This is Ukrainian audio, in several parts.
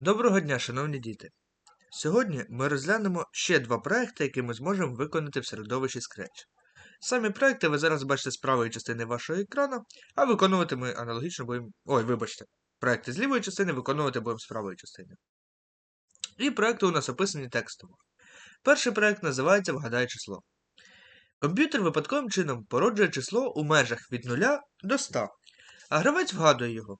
Доброго дня, шановні діти! Сьогодні ми розглянемо ще два проекти, які ми зможемо виконати в середовищі Scratch. Самі проекти ви зараз бачите з правої частини вашого екрану, а виконувати ми аналогічно будемо. Ой, вибачте, проекти з лівої частини виконувати будемо з правої частини. І проекти у нас описані текстово. Перший проект називається Вгадай число. Комп'ютер випадковим чином породжує число у межах від 0 до 100, а гравець вгадує його.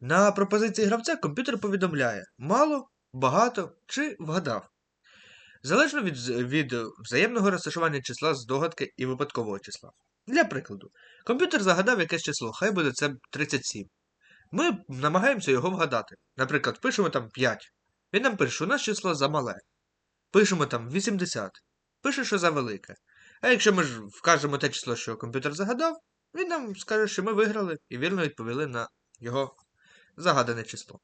На пропозиції гравця комп'ютер повідомляє мало, багато чи вгадав. Залежно від, від взаємного розташування числа з догадки і випадкового числа. Для прикладу, комп'ютер загадав якесь число, хай буде це 37. Ми намагаємося його вгадати. Наприклад, пишемо там 5. Він нам пише, що у нас число замале. Пишемо там 80. Пише, що завелике. А якщо ми ж вкажемо те число, що комп'ютер загадав, він нам скаже, що ми виграли і вірно відповіли на його загадане число.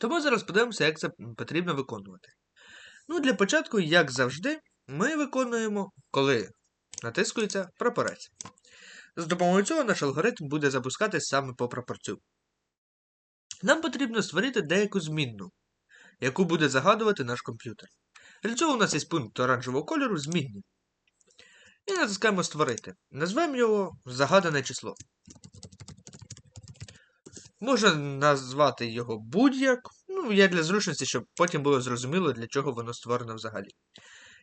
Тому зараз подивимося, як це потрібно виконувати. Ну, для початку, як завжди, ми виконуємо, коли натискується прапорець. З допомогою цього наш алгоритм буде запускатись саме по прапорцю. Нам потрібно створити деяку змінну, яку буде загадувати наш комп'ютер. Для цього у нас є пункт оранжевого кольору змінні. І натискаємо Створити. Назвемо його загадане число. Можна назвати його будь-як. Ну, я для зручності, щоб потім було зрозуміло, для чого воно створено взагалі.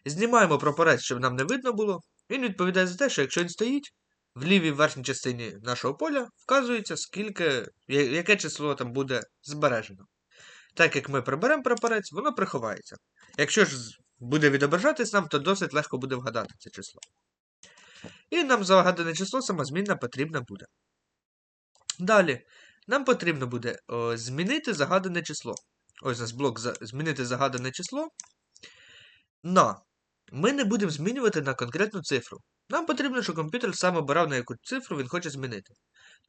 Знімаємо прапорець, щоб нам не видно було. Він відповідає за те, що якщо він стоїть, в лівій верхній частині нашого поля вказується, скільки, яке число там буде збережено. Так як ми приберемо прапорець, воно приховається. Якщо ж буде відображатись нам, то досить легко буде вгадати це число. І нам загадане число сама змінна потрібна буде. Далі, нам потрібно буде о, змінити загадане число. Ось у нас блок за, змінити загадане число. На. Ми не будемо змінювати на конкретну цифру. Нам потрібно, щоб комп'ютер сам обирав, на яку цифру він хоче змінити.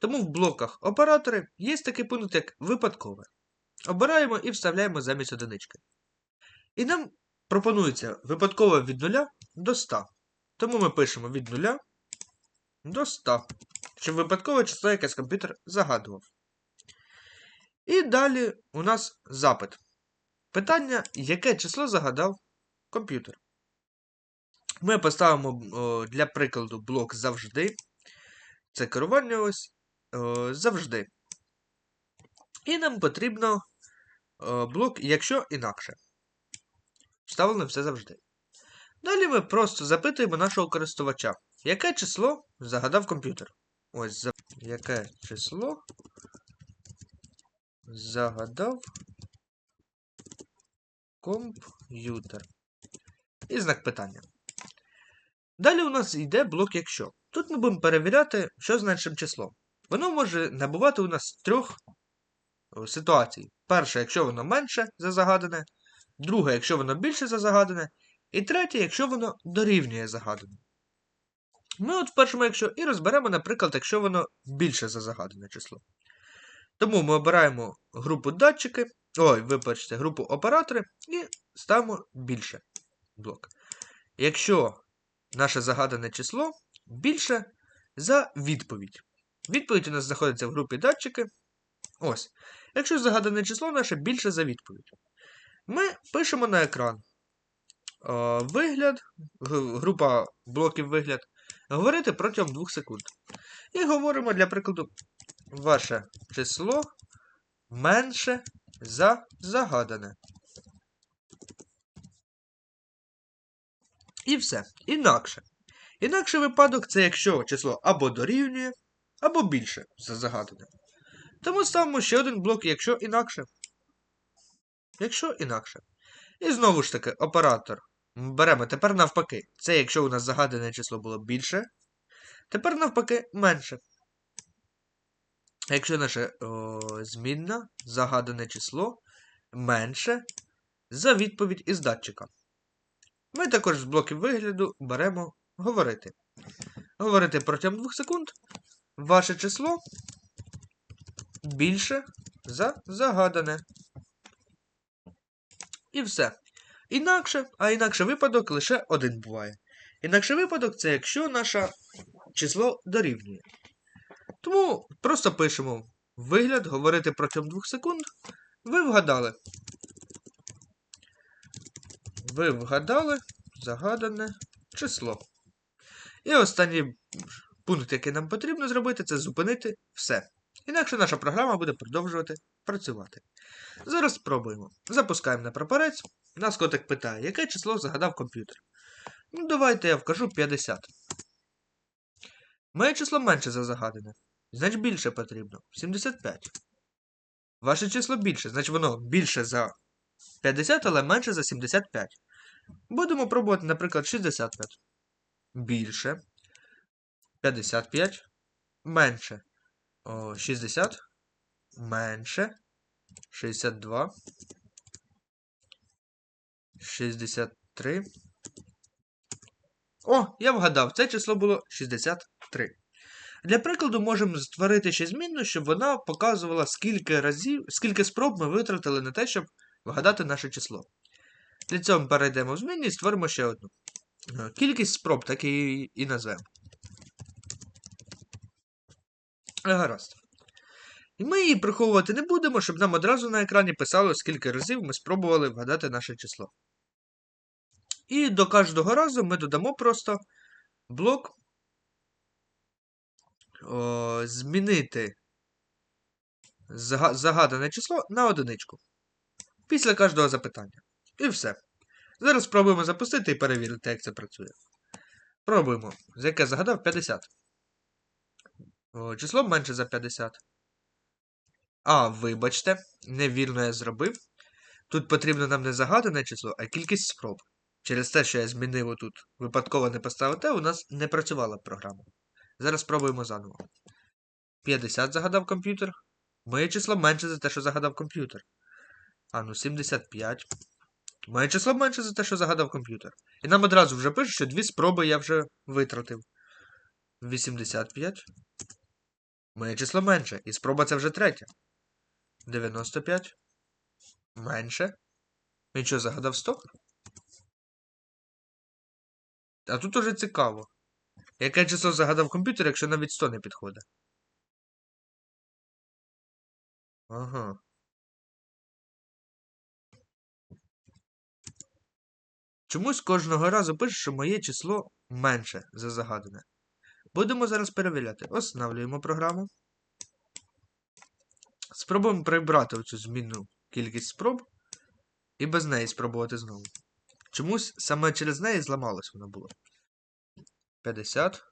Тому в блоках оператори є такий пункт, як випадкове. Обираємо і вставляємо замість одинички. І нам пропонується випадкове від 0 до 100. Тому ми пишемо від 0 до 100, щоб випадкове число якесь комп'ютер загадував. І далі у нас запит. Питання, яке число загадав комп'ютер. Ми поставимо для прикладу блок завжди. Це керування ось завжди. І нам потрібно блок, якщо інакше. Вставлено все завжди. Далі ми просто запитуємо нашого користувача, яке число загадав комп'ютер. Ось яке число загадав комп'ютер. І знак питання. Далі у нас йде блок якщо. Тут ми будемо перевіряти, що значить число. Воно може набувати у нас трьох ситуацій. Перша, якщо воно менше за загадане, друга, якщо воно більше за загадане, і третє, якщо воно дорівнює загадане. Ми от в першому, якщо і розберемо, наприклад, якщо воно більше за загадане число. Тому ми обираємо групу датчики, ой, вибачте, групу оператори і ставимо більше блок. Якщо наше загадане число більше за відповідь. Відповідь у нас знаходиться в групі датчики. Ось. Якщо загадане число наше більше за відповідь. Ми пишемо на екран е, вигляд, група блоків вигляд, говорити протягом 2 секунд. І говоримо для прикладу, ваше число менше за загадане. І все. Інакше. Інакший випадок це якщо число або дорівнює, або більше за загадане. Тому ставимо ще один блок, якщо інакше. Якщо інакше. І знову ж таки, оператор. Беремо тепер навпаки. Це якщо у нас загадане число було більше. Тепер навпаки менше. Якщо наше о, змінна, загадане число менше за відповідь із датчика. Ми також з блоків вигляду беремо говорити. Говорити протягом 2 секунд. Ваше число більше за загадане. І все. Інакше, а інакше випадок лише один буває. Інакше випадок це якщо наше число дорівнює. Тому просто пишемо вигляд, говорити протягом 2 секунд. Ви вгадали. Ви вгадали загадане число. І останній пункт, який нам потрібно зробити, це зупинити все. Інакше наша програма буде продовжувати працювати. Зараз спробуємо. Запускаємо на прапорець. Нас котик питає, яке число загадав комп'ютер. Ну, давайте я вкажу 50. Моє число менше за загадане. Значить більше потрібно. 75. Ваше число більше, значить воно більше за 50, але менше за 75. Будемо пробувати, наприклад, 65. Більше. 55. Менше. О, 60. Менше. 62. 63. О, я вгадав, це число було 63. Для прикладу, можемо створити ще змінну, щоб вона показувала, скільки разів, скільки спроб ми витратили на те, щоб вгадати наше число. Для цього ми перейдемо в змінні і створимо ще одну. Е, Кількість спроб, так і, і назвемо. Е, Гаразд. І ми її приховувати не будемо, щоб нам одразу на екрані писало, скільки разів ми спробували вгадати наше число. І до кожного разу ми додамо просто блок о, змінити загадане число на одиничку. Після кожного запитання. І все. Зараз спробуємо запустити і перевірити, як це працює. Пробуємо. З яке загадав 50. О, число менше за 50. А, вибачте, невірно я зробив. Тут потрібно нам не загадане число, а кількість спроб. Через те, що я змінив отут, випадково не поставив у нас не працювала програма. Зараз спробуємо заново. 50 загадав комп'ютер. Моє число менше за те, що загадав комп'ютер. А ну 75. Моє число менше за те, що загадав комп'ютер. І нам одразу вже пише, що дві спроби я вже витратив. 85. Моє число менше. І спроба це вже третя. 95. Менше. Він що, загадав 100? А тут уже цікаво. Яке число загадав комп'ютер, якщо навіть 100 не підходить? Ага. Чомусь кожного разу пише, що моє число менше за загадане. Будемо зараз перевіряти. Останавлюємо програму. Спробуємо прибрати оцю змінну кількість спроб. І без неї спробувати знову. Чомусь саме через неї зламалось воно було. 50.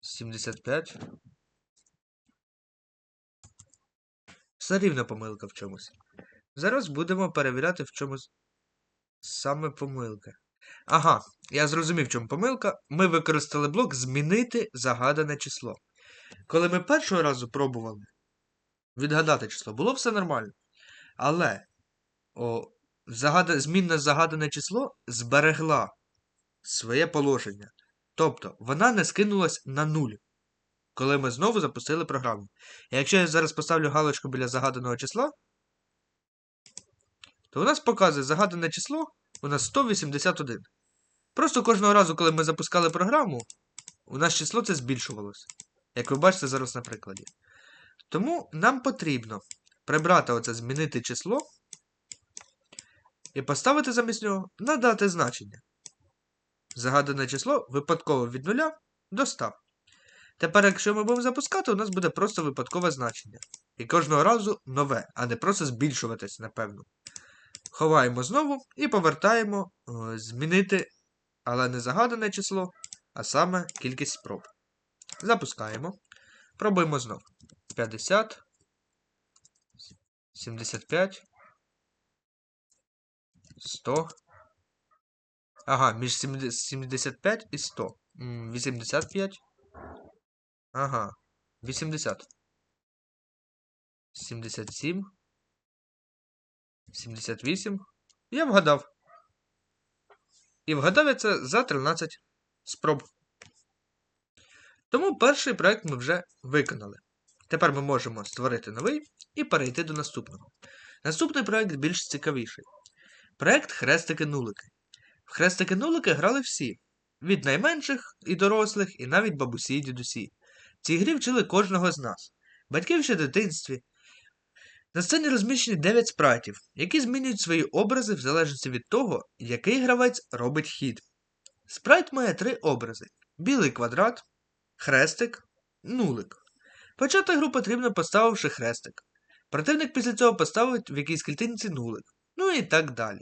75. Все рівно помилка в чомусь. Зараз будемо перевіряти в чомусь саме помилка. Ага, я зрозумів, в чому помилка. Ми використали блок змінити загадане число. Коли ми першого разу пробували відгадати число, було все нормально. Але о, загада... змінне загадане число зберегла своє положення. Тобто вона не скинулась на нуль, коли ми знову запустили програму. І якщо я зараз поставлю галочку біля загаданого числа, то у нас показує загадане число у нас 181. Просто кожного разу, коли ми запускали програму, у нас число це збільшувалося. Як ви бачите зараз на прикладі. Тому нам потрібно прибрати оце змінити число і поставити замість нього надати значення. Загадане число випадково від 0 до 100. Тепер, якщо ми будемо запускати, у нас буде просто випадкове значення. І кожного разу нове, а не просто збільшуватись, напевно. Ховаємо знову і повертаємо о, змінити, але не загадане число, а саме кількість спроб. Запускаємо. Пробуємо знову. 50. 75. 100. Ага, між 75 і 100. 85. Ага. 80. 77. 78. Я вгадав. І вгадав я це за 13 спроб. Тому перший проект ми вже виконали. Тепер ми можемо створити новий і перейти до наступного. Наступний проект більш цікавіший. Проект Хрестики-нулики. В хрестики-нулики грали всі. Від найменших і дорослих, і навіть бабусі і дідусі. В цій грі вчили кожного з нас. Батьків ще в дитинстві. На сцені розміщені 9 спрайтів, які змінюють свої образи в залежності від того, який гравець робить хід. Спрайт має три образи: білий квадрат, хрестик, нулик. Почати гру потрібно поставивши хрестик. Противник після цього поставить в якійсь клітинці нулик. Ну і так далі.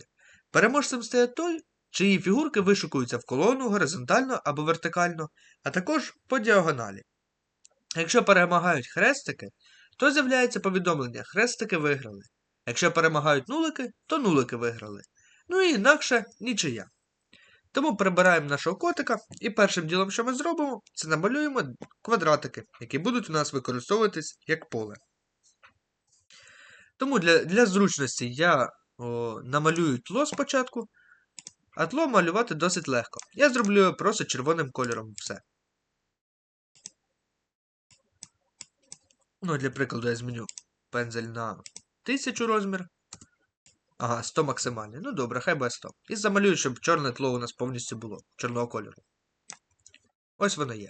Переможцем стає той, чиї фігурки вишукуються в колону горизонтально або вертикально, а також по діагоналі. Якщо перемагають хрестики, то з'являється повідомлення хрестики виграли. Якщо перемагають нулики, то нулики виграли. Ну і інакше нічия. Тому прибираємо нашого котика, і першим ділом, що ми зробимо, це намалюємо квадратики, які будуть у нас використовуватись як поле. Тому для для зручності я о, намалюю тло спочатку, а тло малювати досить легко. Я зроблю просто червоним кольором все. Ну, для прикладу, я зміню пензель на 1000 розмір. Ага, 100 максимальний. Ну добре, хай буде 100. І замалюю, щоб чорне тло у нас повністю було чорного кольору. Ось воно є.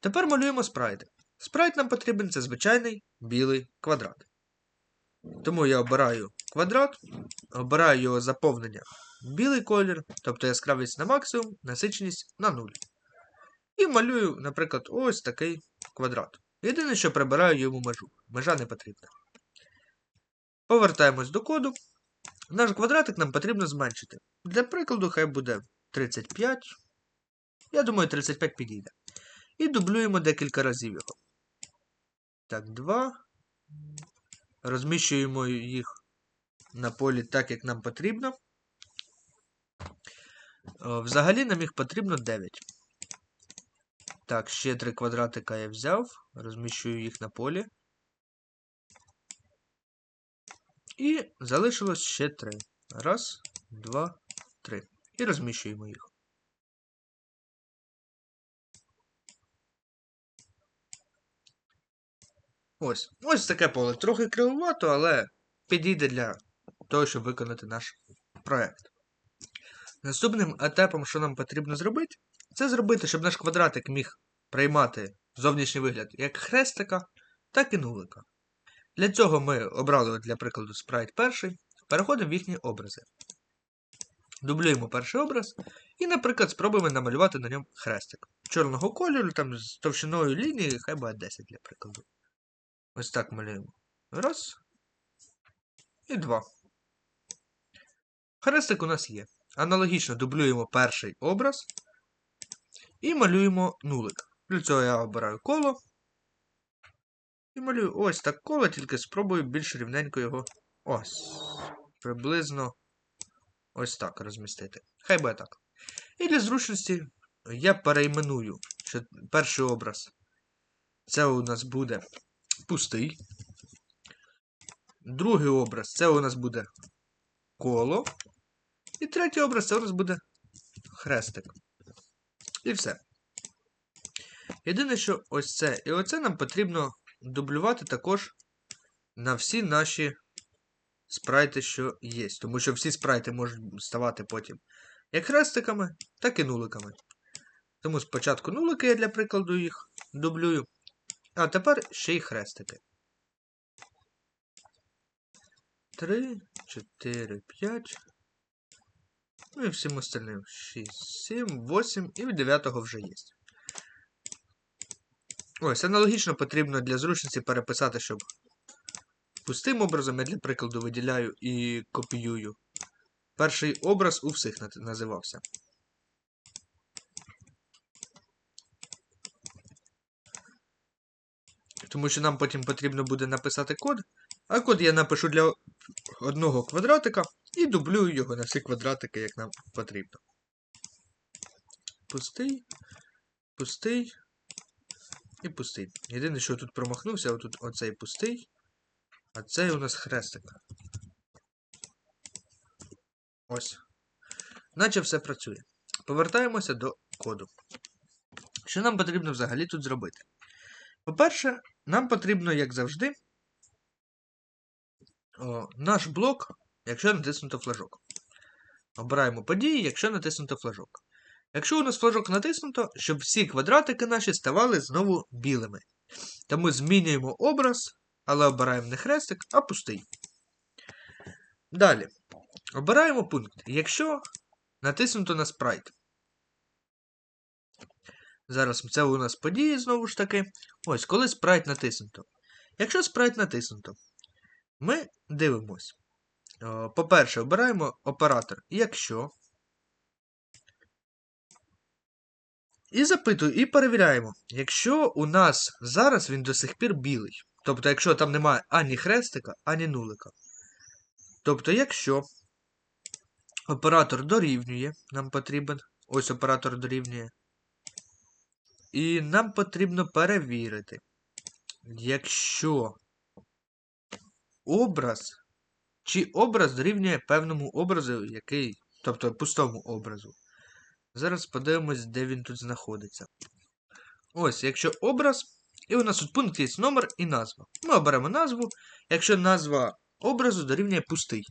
Тепер малюємо спрайти. Спрайт нам потрібен це звичайний білий квадрат. Тому я обираю квадрат, обираю його заповнення білий колір, тобто яскравість на максимум, насиченість на 0. І малюю, наприклад, ось такий квадрат. Єдине, що прибираю йому межу. Межа не потрібна. Повертаємось до коду. Наш квадратик нам потрібно зменшити. Для прикладу, хай буде 35. Я думаю, 35 підійде. І дублюємо декілька разів його. Так, 2. Розміщуємо їх на полі так, як нам потрібно. Взагалі нам їх потрібно 9. Так, ще три квадратика я взяв. Розміщую їх на полі. І залишилось ще три. Раз, два, три. І розміщуємо їх. Ось. Ось таке поле. Трохи кривовато, але підійде для того, щоб виконати наш проект. Наступним етапом, що нам потрібно зробити, це зробити, щоб наш квадратик міг приймати зовнішній вигляд як хрестика, так і нулика. Для цього ми обрали, для прикладу, спрайт перший, переходимо в їхні образи. Дублюємо перший образ і, наприклад, спробуємо намалювати на ньому хрестик. Чорного кольору, там з товщиною лінії, хай буде 10 для прикладу. Ось так малюємо. Раз. І два. Хрестик у нас є. Аналогічно дублюємо перший образ і малюємо нулик. Для цього я обираю коло. І малюю ось так коло, тільки спробую більш рівненько його ось. Приблизно ось так розмістити. Хай буде так. І для зручності я перейменую, що перший образ. Це у нас буде пустий. Другий образ це у нас буде коло. І третій образ це у нас буде хрестик. І все. Єдине, що ось це і оце нам потрібно дублювати також на всі наші спрайти, що є. Тому що всі спрайти можуть ставати потім як хрестиками, так і нуликами. Тому спочатку нулики я для прикладу їх дублюю. А тепер ще й хрестики. 3, 4, 5. Ну і всім остальним. 6, 7, 8 і в 9 вже є. Ось, аналогічно потрібно для зручності переписати, щоб пустим образом я для прикладу виділяю і копіюю. Перший образ у всіх називався. Тому що нам потім потрібно буде написати код, а код я напишу для одного квадратика і дублюю його на всі квадратики, як нам потрібно. Пустий, пустий і пустий. Єдине, що тут промахнувся, отут оцей пустий, а цей у нас хрестик. Ось. Наче все працює. Повертаємося до коду. Що нам потрібно взагалі тут зробити? По-перше, нам потрібно, як завжди, о, наш блок, якщо натиснуто флажок. Обираємо події, якщо натиснуто флажок. Якщо у нас флажок натиснуто, щоб всі квадратики наші ставали знову білими. Тому змінюємо образ, але обираємо не хрестик, а пустий. Далі. Обираємо пункт, якщо натиснуто на спрайт. Зараз це у нас події знову ж таки. Ось, коли спрайт натиснуто. Якщо спрайт натиснуто, ми дивимось. О, По-перше, обираємо оператор, якщо. І запитую, і перевіряємо, якщо у нас зараз він до сих пір білий. Тобто, якщо там немає ані хрестика, ані нулика. Тобто, якщо оператор дорівнює, нам потрібен. Ось оператор дорівнює. І нам потрібно перевірити, якщо образ, чи образ дорівнює певному образу, який, тобто пустому образу. Зараз подивимось, де він тут знаходиться. Ось, якщо образ, і у нас тут пункт є номер і назва. Ми оберемо назву, якщо назва образу дорівнює пустий.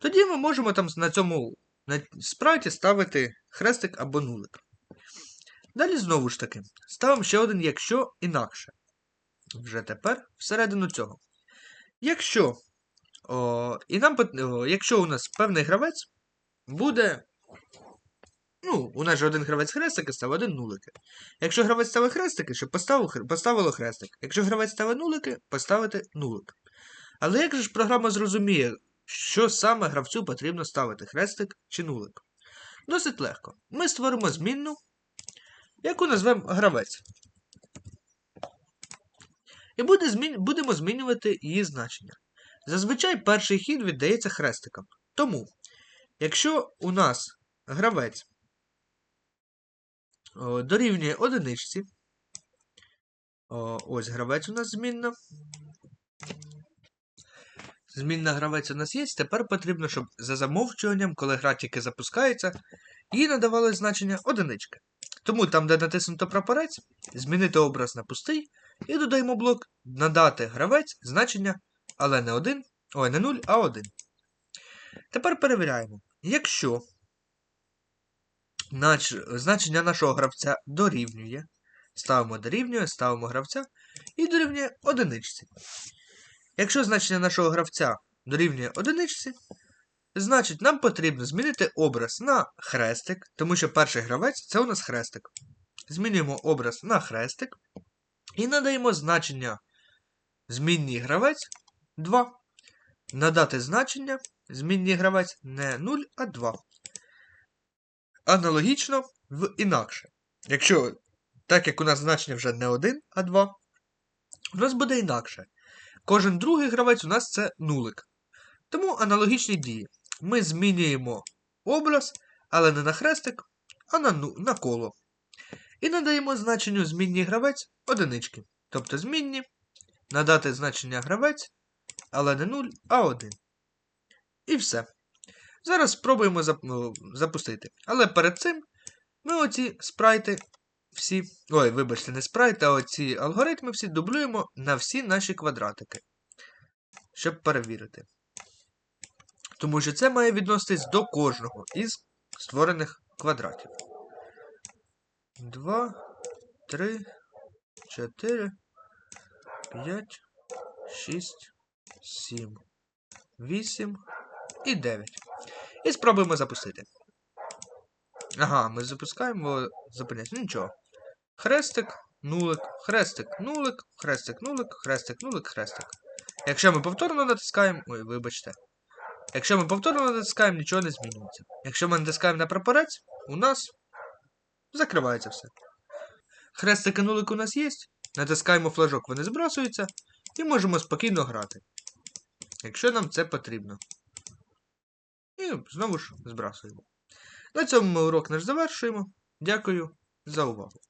Тоді ми можемо там на цьому на спрайті ставити хрестик або нулик. Далі знову ж таки, ставимо ще один, якщо інакше. Вже тепер всередину цього. Якщо о, і нам, якщо у нас певний гравець буде. Ну, у нас же один гравець хрестики став один нулики. Якщо гравець ставить хрестики, щоб поставив, поставило хрестик. Якщо гравець ставить нулики, поставити нулик. Але як же ж програма зрозуміє, що саме гравцю потрібно ставити хрестик чи нулик? Досить легко. Ми створимо змінну, яку назвемо гравець. І буде змін... будемо змінювати її значення. Зазвичай перший хід віддається хрестикам. Тому, якщо у нас гравець дорівнює одиничці, ось гравець у нас змінна. Змінна гравець у нас є. Тепер потрібно, щоб за замовчуванням, коли гра тільки запускається, їй надавали значення одинички. Тому там, де натиснуто прапорець, змінити образ на пустий, і додаємо блок надати гравець значення, але не 1, ой, не 0, а 1. Тепер перевіряємо. Якщо нач... значення нашого гравця дорівнює, ставимо дорівнює, ставимо гравця і дорівнює одиничці. Якщо значення нашого гравця дорівнює одиничці, значить нам потрібно змінити образ на хрестик, тому що перший гравець це у нас хрестик. Змінюємо образ на хрестик і надаємо значення змінній гравець 2. Надати значення змінній гравець не 0, а 2. Аналогічно в інакше. Якщо, так як у нас значення вже не 1, а 2, у нас буде інакше. Кожен другий гравець у нас це нулик. Тому аналогічні дії. Ми змінюємо образ, але не на хрестик, а на, на коло. І надаємо значенню змінній гравець одинички. Тобто змінні надати значення гравець, але не 0, а 1. І все. Зараз спробуємо запустити. Але перед цим ми оці спрайти всі. Ой, вибачте, не спрайти, а оці алгоритми всі дублюємо на всі наші квадратики. Щоб перевірити. Тому що це має відноситись до кожного із створених квадратів. 2, 3, 4, 5, 6, 7, 8 і 9. І спробуємо запустити. Ага, ми запускаємо, зупиняється. Нічого. Хрестик, нулик, хрестик, нулик, хрестик, нулик, хрестик, нулик, хрестик. Якщо ми повторно натискаємо. Ой, вибачте. Якщо ми повторно натискаємо, нічого не змінюється. Якщо ми натискаємо на прапорець, у нас закривається все. Хрестик і нулик у нас є. Натискаємо флажок, вони збрасуються, і можемо спокійно грати. Якщо нам це потрібно. І знову ж збрасуємо. На цьому ми урок наш завершуємо. Дякую за увагу.